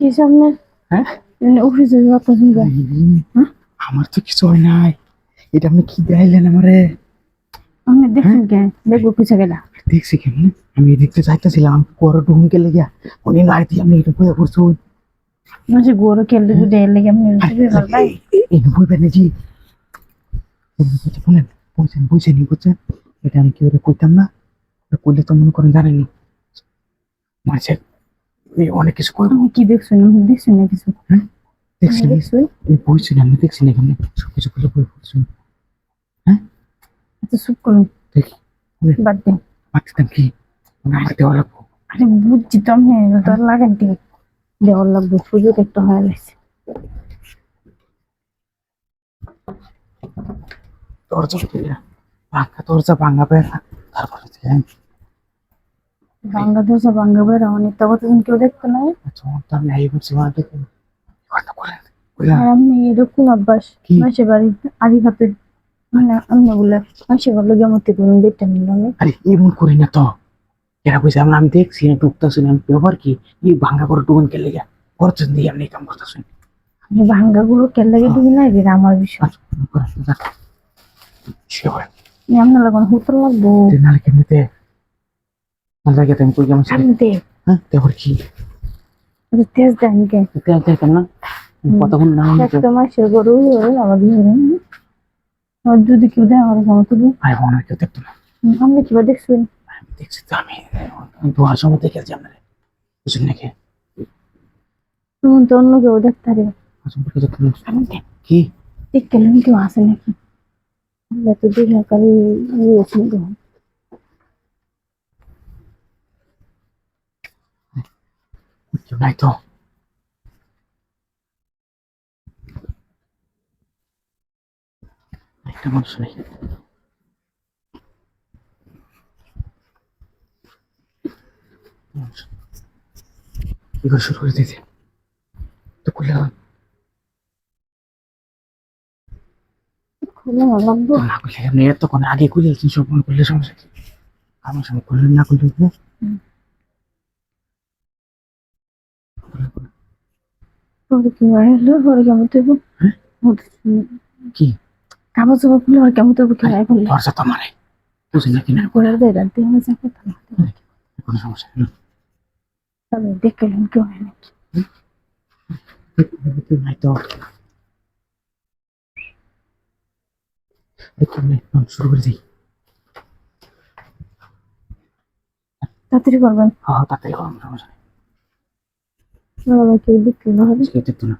কি সামনে হ্যাঁ হ্যাঁ? আমার তো কিছু হয় নাই এটা আপনি কি দেখাইলেন আমারে আমি দেখুন দেখব গেলা দেখছি কেমন আমি দেখতে চাইতেছিলাম পরে ঢুকুন গেলে উনি নাই দিয়ে আমি এটা বইয়া পড়ছি মানে গরু কেলে গুদে এলে আমি ভালো পাই এই বই বেনেছি শোনেন বুঝছেন বুঝছেন বুঝছেন এটা আমি কি ওরা কইতাম না? কইলে তো মনে করেন জানেনি মাঝে অনেক কিছু করব আমি কি দেখছি? না দেখছি না কিছু। দেখছি না? দেখছি? বইছি না আমি দেখছি না সব কিছু করলে বই পড়ছি এত চুপ করুন দেখি। বাদ দিন মাঝখান কি? আমার দেওয়া লাগবো। আরে বুঝছি তো আমি তোর লাগান দিকে। দেওয়ার লাগবে সুযোগ একটা হয়ে গেছে। দরজা ভাঙ্গা দরজা ভাঙ্গা তারপরে বেড়া অনেক তো কতদিন কেউ দেখতো না আচ্ছা আমি এই মানে দেখে কথা বলেন আমি এরকম অভ্যাস মাসে বাড়ি আড়ি ভাতে মানে আমি মাসে ভালো গেমতে করুন বেটটা নিলাম আরে এমন করি না তো। এরা বুঝে আমরা আমি দেখছি না টুকতেছি না। ব্যবহার কি? এই ভাঙ্গা করে টুকুন খেলে গিয়া করছেন দিয়ে আপনি কাম করতেছেন আমি ভাঙ্গা গুলো কেন লাগে দিবি না এটা আমার বিষয়। লাগানো হুতর লাগবো নালে কেমনিতে কই কেমন হ্যাঁ কি এটা তেজ দেন কে দেখতাম না কতক্ষণ না একটা মাসের গরু আমার দিয়ে আর যদি কেউ দেয় আমার কেমন তুলি আরে মনে কেউ দেখতো না আমরা কিবা দেখছেন দেখছি তো আমি সময় আপনার নাকি তুমি তো অন্য কেউ দেখতে সম্পর্কে দেখতে না। আমি দেখ কি দেখ কেন কেউ আসে নাকি আমরা তো দুই সরকারি ইয়েছি দেখুন কেউ নাই তো একটা মানুষ নেই মানুষ। কি করে শুরু করে খুলে লাগবো না খুলে আপনি এতক্ষণ আগে সব মনে করলে সমস্যা কি আমার সঙ্গে খুললেন না কি হলো পরে কেমন দেবো হ্যাঁ? কি কাগজ জমা খুলে আর কেমন দেবো কি রায় বললে দরজা তো মানে বুঝেন নাকি না করে দেয় রাতে আমি যা কথা না কোনো সমস্যা নেই দেখলেন কেউ হয় নাকি তো এই কেমনে? আমি শুরু করে দিই। তাড়াতাড়ি করবেন। হ্যাঁ তাড়াতাড়ি করবেন সমস্যা নেই। বিক্রি না হবে। সেটা দেখতো না।